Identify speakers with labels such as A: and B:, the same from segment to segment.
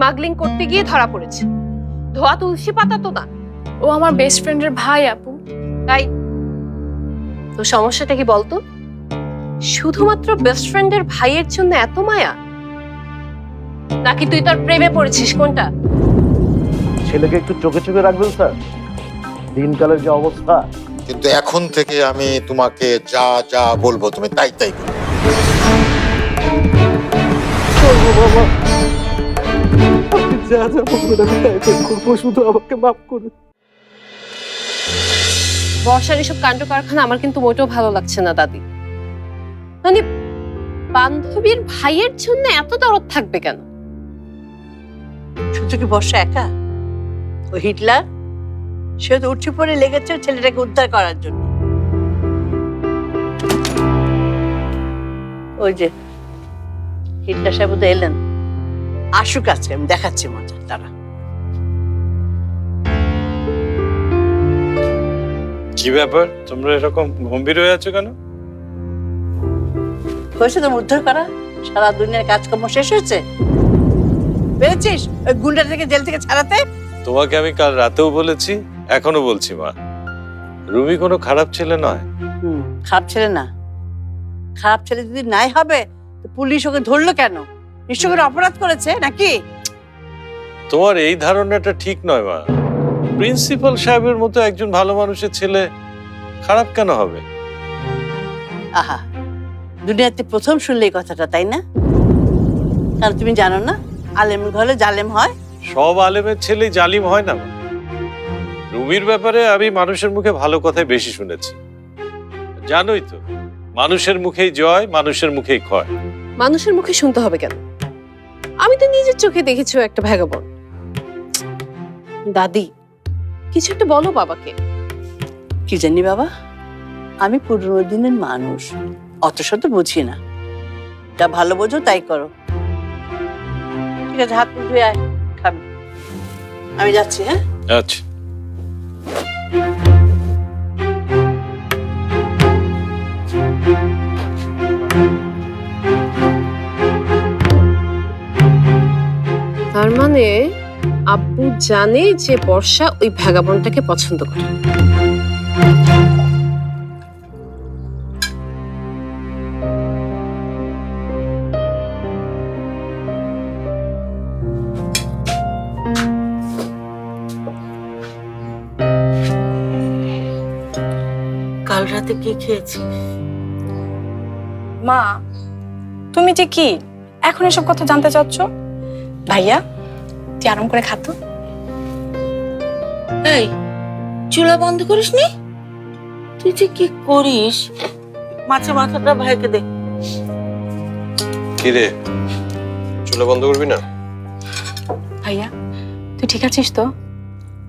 A: Smuggling করতে গিয়ে ধরা পড়েছে। ধোয়া তুলসী পাতা তো না।
B: ও আমার বেস্ট ফ্রেন্ডের ভাই আপু।
A: তাই? তো সমস্যাটা কি বলতো? শুধুমাত্র বেস্ট ফ্রেন্ডের ভাইয়ের জন্য এত মায়া? নাকি তুই তোর প্রেমে পড়েছিস কোনটা?
C: ছেলেকে একটু চোখে চোখে রাখবেন স্যার? দিনকালের যে অবস্থা।
D: কিন্তু এখন থেকে আমি তোমাকে যা যা বলব তুমি তাই তাই করবে।
C: যা যা বলবেন আমি তাই তাই করব শুধু আমাকে মাফ করে
A: বর্ষার এসব কাণ্ড কারখানা আমার কিন্তু মোটেও ভালো লাগছে না দাদি। মানে বান্ধবীর ভাইয়ের জন্য এত দরদ থাকবে কেন?
E: শুধু কি বর্ষা একা? ও হিটলার? সে তো উঠে পড়ে লেগেছে ছেলেটাকে উদ্ধার করার জন্য। ওই যে হিটলার সাহেব তো এলেন। আসুক আজকে আমি দেখাচ্ছি মজা তারা
F: কি ব্যাপার? তোমরা এরকম গম্ভীর হয়ে আছো কেন?
E: হয়েছে তো উদ্ধার করা? সারা দুনিয়ার কাজকর্ম শেষ হয়েছে? পেরেছিস? ওই গুন্ডা থেকে জেল থেকে ছাড়াতে?
F: তোমাকে আমি কাল রাতেও বলেছি এখনও বলছি মা। রুমি কোনো খারাপ ছেলে নয়।
E: খারাপ ছেলে না। খারাপ ছেলে যদি নাই হবে তো পুলিশ ওকে ধরলো কেন? নিশ্চয় করে অপরাধ করেছে নাকি?
F: তোমার এই ধারণাটা ঠিক নয় মা। প্রিন্সিপাল সাহেবের মতো একজন ভালো মানুষের ছেলে খারাপ কেন হবে?
E: আহা দুনিয়াতে প্রথম শুনলে এই কথাটা তাই না? কারণ তুমি জানো না আলেম ঘরে জালেম হয়।
F: সব আলেমের ছেলেই জালিম হয় না। রুমির ব্যাপারে আমি মানুষের মুখে ভালো কথাই বেশি শুনেছি। জানোই তো মানুষের মুখেই জয় মানুষের মুখেই ক্ষয়।
A: মানুষের মুখে শুনতে হবে কেন? আমি তো নিজের চোখে দেখেছি ও একটা ভ্যাগাবন। দাদি কিছু একটা বলো বাবাকে।
E: কি জানি বাবা? আমি পুরনো দিনের মানুষ। অত শত বুঝি না। যা ভালো বোঝো তাই করো। ঠিক আছে হাত ধুয়ে আয় খাবি। আমি যাচ্ছি হ্যাঁ?
F: আচ্ছা।
A: মানে আব্বু জানে যে বর্ষা ওই ভ্যাগাবনটাকে পছন্দ করে।
E: কাল রাতে কি খেয়েছিস
B: মা তুমি যে কি? এখন এসব কথা জানতে চাচ্ছ? ভাইয়া তুই আরাম করে খাতো
G: এই চুলা বন্ধ করিস নি তুই যে কি করিস? মাছে মাথাটা ভাইকে দে।
H: কিরে চুলা বন্ধ করবি না?
B: ভাইয়া তুই ঠিক আছিস তো?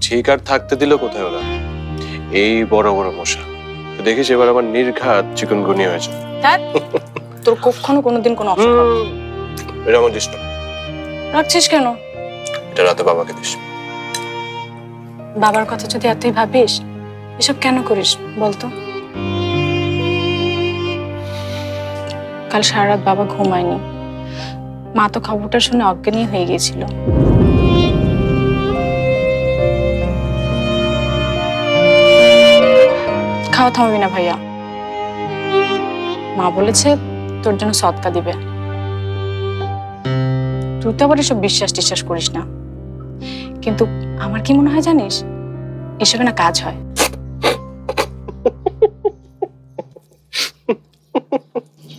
H: ঠিক আর থাকতে দিল কোথায় ওরা? এই বড় বড় মশা। দেখিস এবার আমার নির্ঘাত চিকনগুনি হয়েছে।
B: তোর কখনো কোনোদিন কোনো অসুখ হবে
H: এটা আমার
B: রাখছিস কেন?
H: এটা রাতে বাবাকে দিস।
B: বাবার কথা যদি এতই ভাবিস, এসব কেন করিস বলতো? কাল সারা রাত বাবা ঘুমায়নি। মা তো খবরটা শুনে অজ্ঞানী হয়ে গিয়েছিল। খাওয়া থামাবি না ভাইয়া। মা বলেছে তোর জন্য সৎকা দিবে। তুই তো আবার এসব বিশ্বাস টিশ্বাস করিস না। কিন্তু আমার কি মনে হয় জানিস? এসবে না কাজ হয়।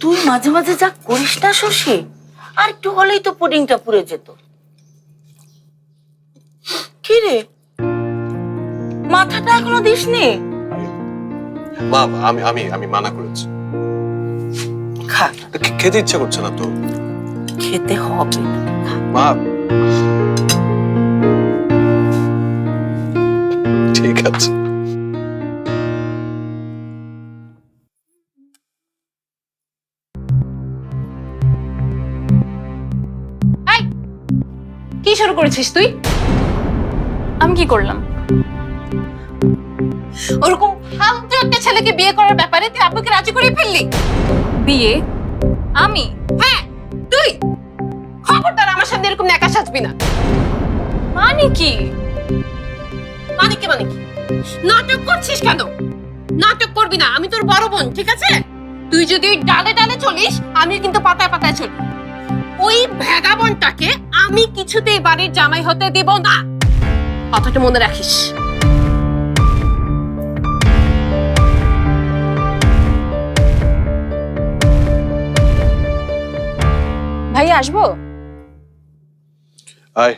G: তুই মাঝে মাঝে যা করিস না শশী আর একটু হলেই তো পুডিংটা পুড়ে যেত। কি রে? মাথাটা এখনও দিসনি?
H: মা আমি আমি আমি মানা করেছি।
G: খা।
H: খেতে ইচ্ছা করছে না তো।
G: খেতে হবে।
H: মা আছে
A: কি শুরু করেছিস তুই?
B: আমি কি করলাম?
A: ওরকম ফালতু একটা ছেলেকে বিয়ে করার ব্যাপারে তুই আব্বুকে রাজি করে ফেললি?
B: বিয়ে? আমি?
A: হ্যাঁ তুই? খবরদার আমার সামনে এরকম একা সাজবি না।
B: মানে কি?
A: মানে কি মানে কি? নাটক করছিস কেন? নাটক করবি না আমি তোর বড় বোন ঠিক আছে? তুই যদি ওই ডালে ডালে চলিস আমি কিন্তু পাতায় পাতায় চলি। ওই ভেগাবনটাকে আমি কিছুতেই বাড়ির জামাই হতে দিব না। কথাটা মনে রাখিস।
B: ভাই আসব?
H: আয়।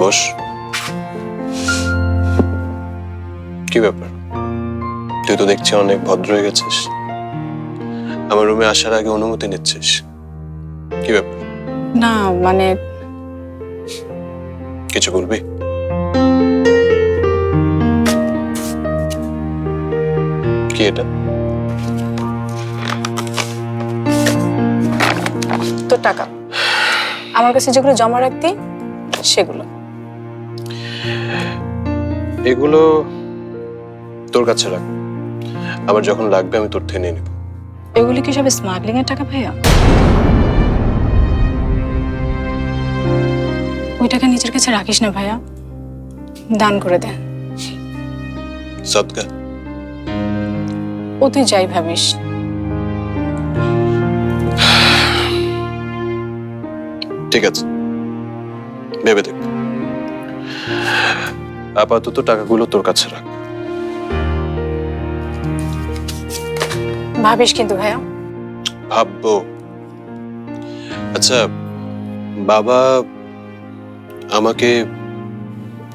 H: বস। কি ব্যাপার? তুই তো দেখছি অনেক ভদ্র হয়ে গেছিস। আমার রুমে আসার আগে অনুমতি নিচ্ছিস। কি ব্যাপার?
B: না মানে
H: কিছু বলবি কি এটা?
B: তোর টাকা। আমার কাছে যেগুলো জমা রাখতি সেগুলো।
H: এগুলো তোর কাছে রাখ। আমার যখন লাগবে আমি তোর থেকে নিয়ে নেব।
B: এগুলি কি সব স্মাগলিং এর টাকা ভাইয়া? ওই টাকা নিজের কাছে রাখিস না ভাইয়া। দান করে দে।
H: সদকা
B: ও তুই যাই ভাবিস।
H: ঠিক আছে। ভেবে দেখ। আপাতত টাকাগুলো তোর কাছে রাখ।
B: ভাবিস কিন্তু ভাইয়া।
H: ভাববো। আচ্ছা বাবা আমাকে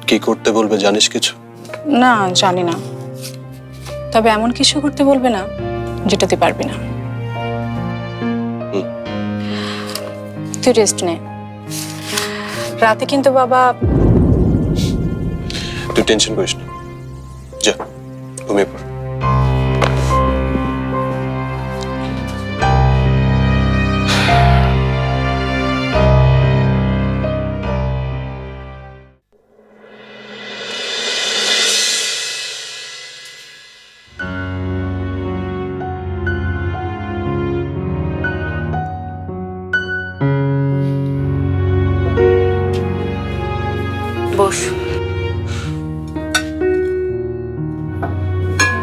H: কি করতে বলবে জানিস কিছু?
B: না জানি না। তবে এমন কিছু করতে বলবে না যেটা তুই পারবি না। তুই রেস্ট নে। রাতে কিন্তু বাবা
H: তুই টেনশন করিস না। যা ঘুমিয়ে পড়।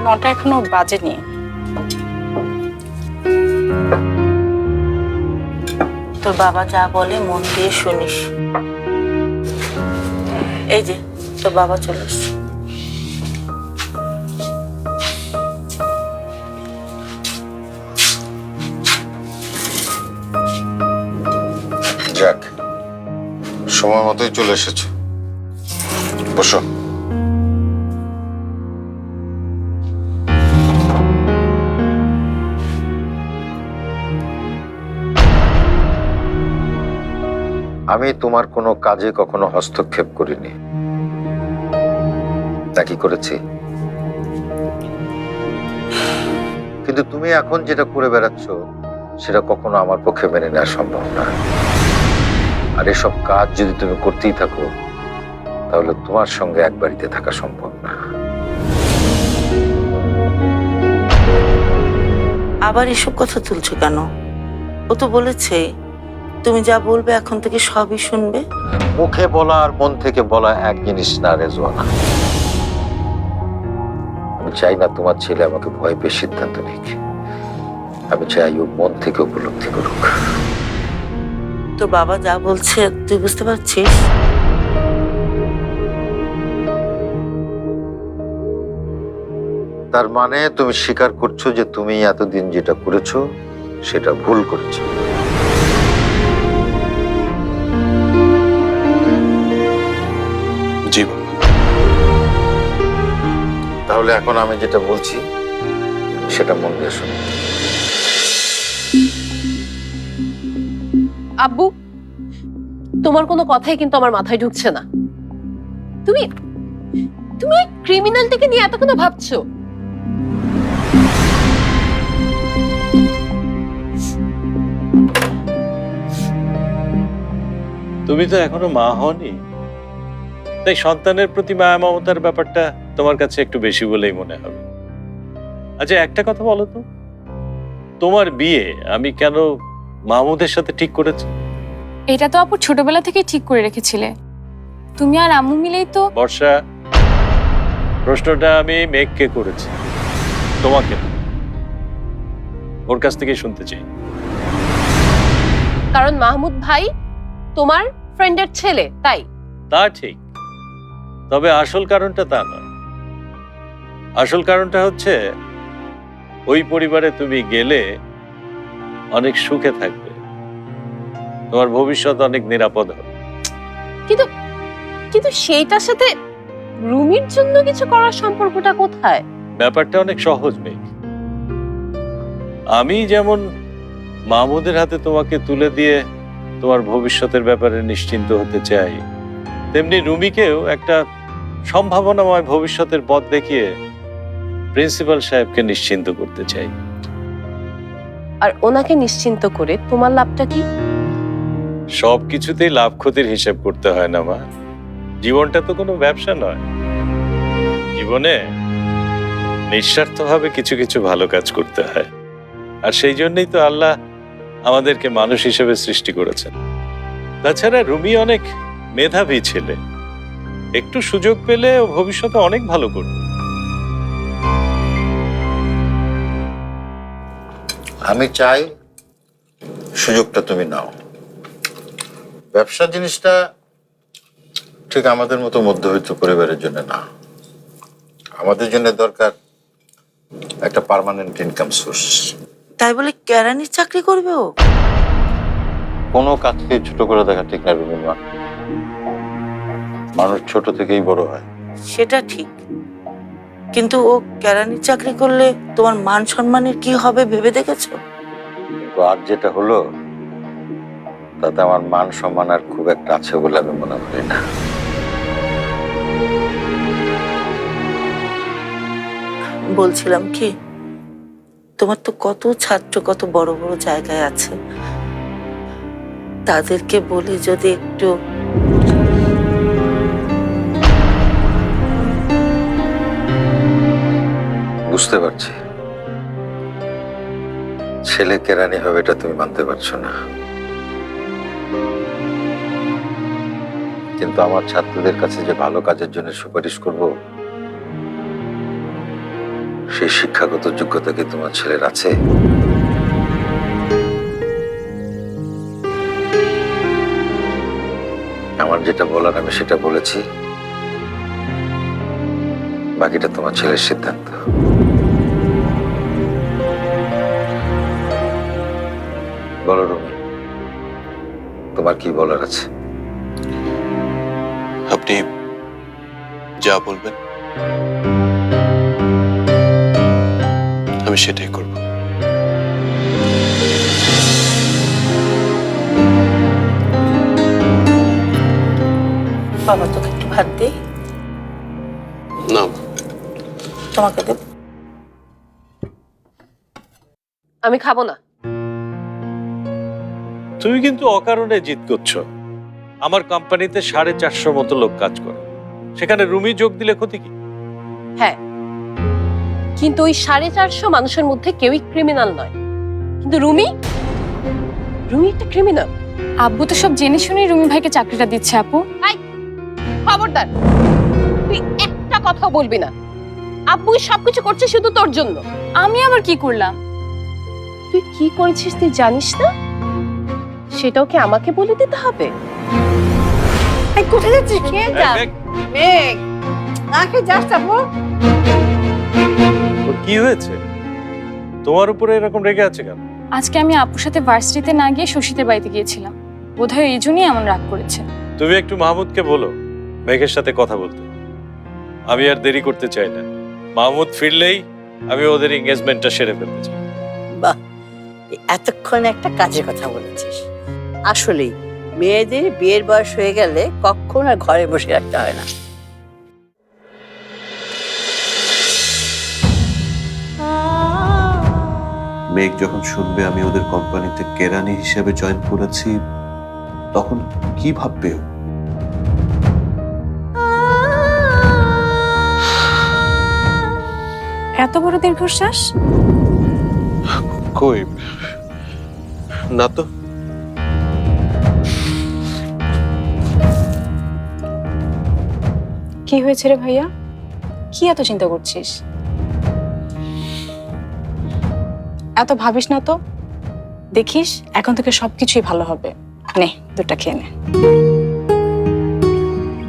B: নটা এখনও বাজেনি।
G: তোর বাবা যা বলে মন দিয়ে শুনিস। এই যে, তোর বাবা চলে
D: যাক, সময় মতোই চলে এসেছে। বসো। আমি তোমার কোনো কাজে কখনো হস্তক্ষেপ করিনি। তা কি করেছি? কিন্তু তুমি এখন যেটা করে বেড়াচ্ছ, সেটা কখনো আমার পক্ষে মেনে নেওয়া সম্ভব না। আর এসব কাজ যদি তুমি করতেই থাকো, তাহলে তোমার সঙ্গে এক বাড়িতে থাকা সম্ভব না।
G: আবার এসব কথা তুলছো কেন? ও তো বলেছে তুমি যা বলবে এখন থেকে সবই শুনবে।
D: মুখে বলা আর মন থেকে বলা এক জিনিস না রেজওয়ানা। আমি চাই না তোমার ছেলে আমাকে ভয় পেয়ে সিদ্ধান্ত নিক। আমি চাই ও মন থেকে উপলব্ধি করুক।
G: তোর বাবা যা বলছে তুই বুঝতে পারছিস?
D: তার মানে তুমি স্বীকার করছ যে তুমি এতদিন যেটা করেছ সেটা ভুল করেছ। তাহলে এখন আমি যেটা বলছি সেটা মন দিয়ে শোনো
A: আব্বু তোমার কোনো কথাই কিন্তু আমার মাথায় ঢুকছে না। তুমি তুমি ওই ক্রিমিনালটিকে নিয়ে এত কেন ভাবছ?
F: তুমি তো এখনও মা হওনি। তাই সন্তানের প্রতি মায়া মমতার ব্যাপারটা তোমার কাছে একটু বেশি বলেই মনে হবে। আচ্ছা একটা কথা বলো তো। তোমার বিয়ে আমি কেন মাহমুদের সাথে ঠিক করেছি?
B: এটা তো আপু ছোটবেলা থেকে ঠিক করে রেখেছিলে। তুমি আর আম্মু মিলেই তো
F: বর্ষা প্রশ্নটা আমি মেঘকে করেছি। তোমাকে ওর কাছ থেকে শুনতে চাই।
A: কারণ মাহমুদ ভাই তোমার ফ্রেন্ডের ছেলে তাই?
F: তা ঠিক। তবে আসল কারণটা তা নয়। আসল কারণটা হচ্ছে ওই পরিবারে তুমি গেলে অনেক সুখে থাকবে। তোমার ভবিষ্যৎ অনেক নিরাপদ হবে।
A: কিন্তু কিন্তু সেইটার সাথে রুমির জন্য কিছু করার সম্পর্কটা কোথায়?
F: ব্যাপারটা অনেক সহজ মেঘ। আমি যেমন মাহমুদের হাতে তোমাকে তুলে দিয়ে তোমার ভবিষ্যতের ব্যাপারে নিশ্চিন্ত হতে চাই তেমনি রুমিকেও একটা সম্ভাবনাময় ভবিষ্যতের পথ দেখিয়ে প্রিন্সিপাল সাহেবকে নিশ্চিন্ত করতে চাই।
A: আর ওনাকে নিশ্চিন্ত করে তোমার লাভটা কি?
F: সব কিছুতেই লাভ ক্ষতির হিসেব করতে হয় না মা। জীবনটা তো কোনো ব্যবসা নয়। জীবনে নিঃস্বার্থভাবে কিছু কিছু ভালো কাজ করতে হয়। আর সেই জন্যই তো আল্লাহ আমাদেরকে মানুষ হিসেবে সৃষ্টি করেছেন। তাছাড়া রুমি অনেক মেধাবী ছেলে। একটু সুযোগ পেলে ও ভবিষ্যতে অনেক ভালো করবে।
D: আমি চাই সুযোগটা তুমি নাও। ব্যবসা জিনিসটা ঠিক আমাদের মতো মধ্যবিত্ত পরিবারের জন্য না। আমাদের জন্য দরকার একটা পার্মানেন্ট ইনকাম সোর্স
G: তাই বলে কেরানির চাকরি করবে ও?
D: কোনো কাজকে ছোট করে দেখা ঠিক না রবীন্দ্র মানুষ ছোট থেকেই বড় হয়।
G: সেটা ঠিক। কিন্তু ও কেরানির চাকরি করলে তোমার মান সম্মানের কি হবে ভেবে দেখেছ?
D: কিন্তু আর যেটা হলো তাতে আমার মান সম্মান আর খুব একটা আছে বলে আমি মনে করি না।
G: বলছিলাম কি তোমার তো কত ছাত্র কত বড় বড় জায়গায় আছে। তাদেরকে বলে যদি একটু
D: বুঝতে পারছি। ছেলে কেরানি হবে এটা তুমি মানতে পারছ না। কিন্তু আমার ছাত্রদের কাছে যে ভালো কাজের জন্য সুপারিশ করব, সেই শিক্ষাগত যোগ্যতা কি তোমার ছেলের আছে? আমার যেটা বলার আমি সেটা বলেছি। বাকিটা তোমার ছেলের সিদ্ধান্ত। বলো রুমি তোমার কি বলার আছে?
H: আপনি যা বলবেন আমি সেটাই করব।
G: বাবা তোকে একটু ভাত দিই তোমাকে দেব।
A: আমি খাব না।
F: তুমি কিন্তু অকারণে জিত করছ। আমার কোম্পানিতে সাড়ে চারশো মতো লোক কাজ করে। সেখানে রুমি যোগ দিলে ক্ষতি কি?
A: হ্যাঁ। কিন্তু ওই সাড়ে চারশো মানুষের মধ্যে কেউই ক্রিমিনাল নয়। কিন্তু রুমি? রুমি একটা ক্রিমিনাল
B: আব্বু তো সব জেনে শুনেই রুমি ভাইকে চাকরিটা দিচ্ছে আপু।
A: খবরদার তুই একটা কথা বলবি না। আব্বুই সবকিছু করছে শুধু তোর জন্য।
B: আমি আবার কি করলাম?
A: তুই কি করেছিস তুই জানিস না? সেটাও কি আমাকে বলে দিতে হবে?
E: কোথায় যাচ্ছিস? খেয়ে যা। মেঘ। না খেয়ে যাস যাব
F: কি হয়েছে? তোমার উপরে এরকম রেগে আছে কেন?
B: আজকে আমি আপুর সাথে ভার্সিটিতে না গিয়ে শশীদের বাড়িতে গিয়েছিলাম। বোধহয় এই জন্যই এমন রাগ করেছে।
F: তুমি একটু মাহমুদকে বলো মেঘের সাথে কথা বলতে। আমি আর দেরি করতে চাই না। মাহমুদ ফিরলেই আমি ওদের এঙ্গেজমেন্টটা সেরে ফেলতে চাই।
E: বাহ এতক্ষণ একটা কাজের কথা বলেছিস। আসলেই মেয়েদের বিয়ের বয়স হয়ে গেলে কখন আর ঘরে বসে রাখতে হয় না।
I: মেঘ যখন শুনবে আমি ওদের কোম্পানিতে কেরানি হিসেবে জয়েন করেছি তখন কি ভাববে ও?
B: এত বড় দীর্ঘশ্বাস?
H: কই? না তো।
B: কি হয়েছে রে ভাইয়া? কি এত চিন্তা করছিস? এত ভাবিস না তো? দেখিস এখন থেকে সবকিছুই ভালো হবে। নে দুটা খেয়ে নে।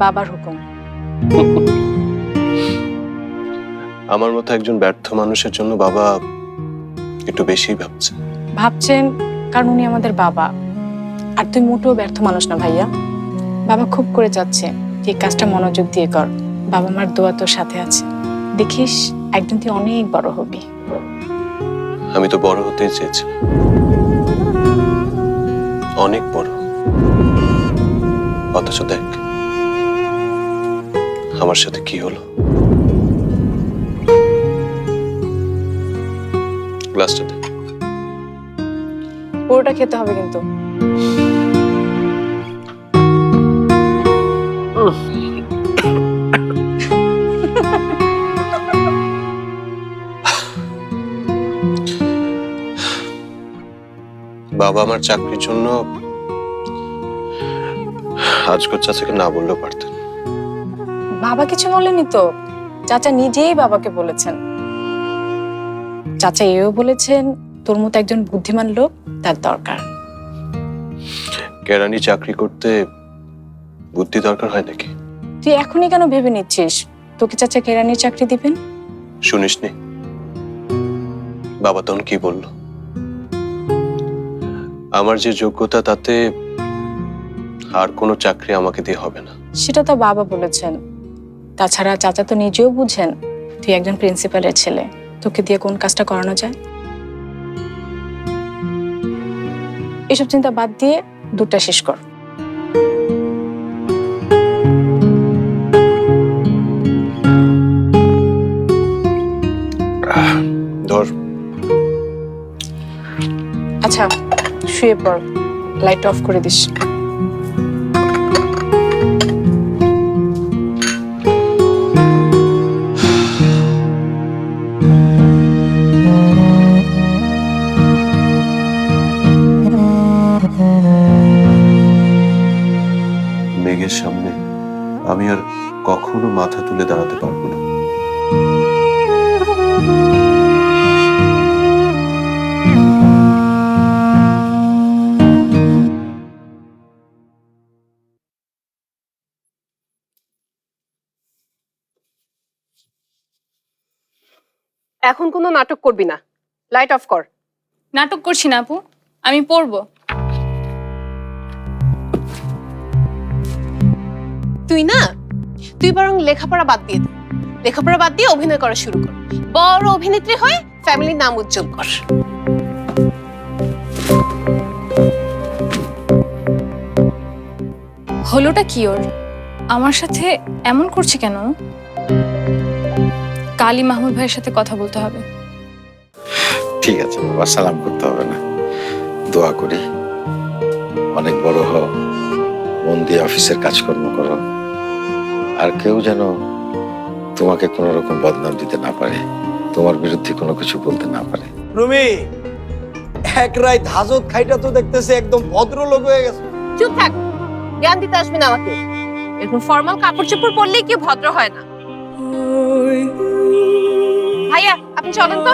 B: বাবার হুকুম।
H: আমার মতো একজন ব্যর্থ মানুষের জন্য বাবা একটু বেশি ভাবছে।
B: ভাবছেন কারণ উনি আমাদের বাবা। আর তুই মোটেও ব্যর্থ মানুষ না ভাইয়া। বাবা খুব করে চাচ্ছে এই কাজটা মনোযোগ দিয়ে কর। বাবা মার দোয়া তোর সাথে আছে। দেখিস একদিন তুই অনেক বড় হবি।
H: আমি তো বড় হতেই চেয়েছি অনেক বড়। অথচ দেখ আমার সাথে কি হলো? গ্লাসটা দে
B: পুরোটা খেতে হবে কিন্তু।
H: বাবা আমার চাকরির জন্য আজকর চাচাকে না বললেও পারতেন।
B: বাবা কিছু বলেনি তো? চাচা নিজেই বাবাকে বলেছেন। চাচা এও বলেছেন তোর মতো একজন বুদ্ধিমান লোক তার দরকার।
H: কেরানি চাকরি করতে বুদ্ধি দরকার হয় নাকি?
B: তুই এখনই কেন ভেবে নিচ্ছিস? তোকে চাচা কেরানির চাকরি দিবেন?
H: শুনিস শুনিসনি বাবা তখন কি বলল? আমার যে যোগ্যতা তাতে আর কোনো চাকরি আমাকে দিয়ে হবে না।
B: সেটা তো বাবা বলেছেন। তাছাড়া চাচা তো নিজেও বুঝেন তুই একজন প্রিন্সিপালের ছেলে। তোকে দিয়ে কোন কাজটা করানো যায়? এসব চিন্তা বাদ দিয়ে দুধটা শেষ কর।
H: ধর।
B: আচ্ছা শুয়ে পড়। লাইট অফ করে দিস।
I: তুলে দাঁড়াতে পারব না।
A: এখন কোনো নাটক করবি না। লাইট অফ কর।
B: নাটক করছি না আপু আমি পড়ব।
A: তুই না তুই বরং লেখাপড়া বাদ দিয়ে দে। লেখাপড়া বাদ দিয়ে অভিনয় করা শুরু কর। বড় অভিনেত্রী হয়ে ফ্যামিলির নাম উজ্জ্বল কর।
B: হলোটা কি ওর? আমার সাথে এমন করছে কেন? কালী মাহমুদ ভাইয়ের সাথে কথা বলতে হবে।
D: ঠিক আছে বাবা সালাম করতে হবে না। দোয়া করি। অনেক বড় হও। মন দিয়ে অফিসের কাজকর্ম করো। আর কেউ যেন তোমাকে কোনো রকম বদনাম দিতে না পারে তোমার বিরুদ্ধে কোনো কিছু বলতে না পারে।
C: রুমি এক রায় হাজত খাইটা তো দেখতেছে একদম ভদ্রলোক হয়ে গেছে।
A: চুপ থাক জ্ঞান দিতে আসবি না আমাকে। এরকম ফর্মাল কাপড় চোপড় পরলেই কি ভদ্র হয় না। ভাইয়া আপনি চলেন তো।